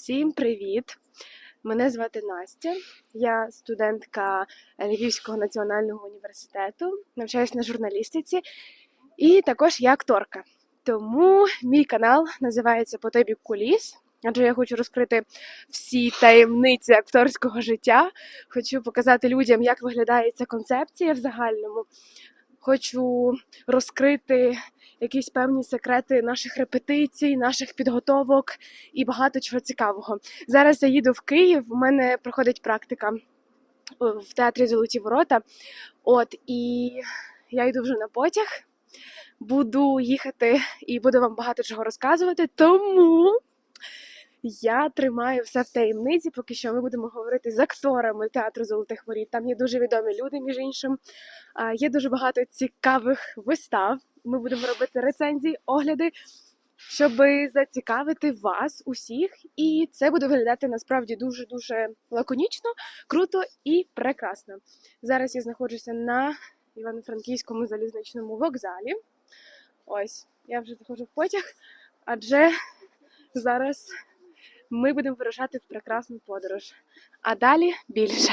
Всім привіт! Мене звати Настя. Я студентка Львівського національного університету, навчаюся на журналістиці, і також я акторка. Тому мій канал називається По тобі куліс. Адже я хочу розкрити всі таємниці акторського життя. Хочу показати людям, як виглядає ця концепція в загальному. Хочу розкрити якісь певні секрети наших репетицій, наших підготовок і багато чого цікавого. Зараз я їду в Київ. У мене проходить практика в театрі Золоті Ворота. От і я йду вже на потяг. Буду їхати і буду вам багато чого розказувати. Тому я тримаю все в таємниці. Поки що ми будемо говорити з акторами театру Золотих Воріт. Там є дуже відомі люди, між іншим. Є дуже багато цікавих вистав. Ми будемо робити рецензії, огляди, щоб зацікавити вас усіх. І це буде виглядати насправді дуже дуже лаконічно, круто і прекрасно. Зараз я знаходжуся на Івано-Франківському залізничному вокзалі. Ось я вже заходжу в потяг, адже зараз ми будемо вирушати в прекрасну подорож. А далі більше.